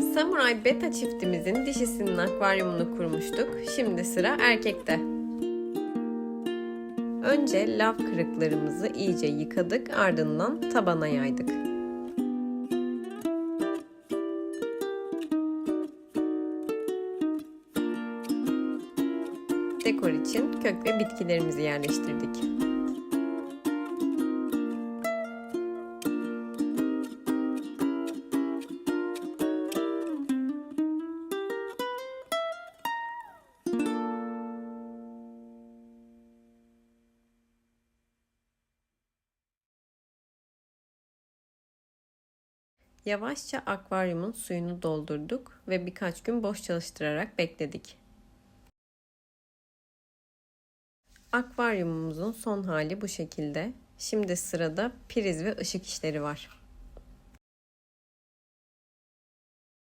Samuray Beta çiftimizin dişisinin akvaryumunu kurmuştuk. Şimdi sıra erkekte. Önce lav kırıklarımızı iyice yıkadık ardından tabana yaydık. Dekor için kök ve bitkilerimizi yerleştirdik. Yavaşça akvaryumun suyunu doldurduk ve birkaç gün boş çalıştırarak bekledik. Akvaryumumuzun son hali bu şekilde. Şimdi sırada priz ve ışık işleri var.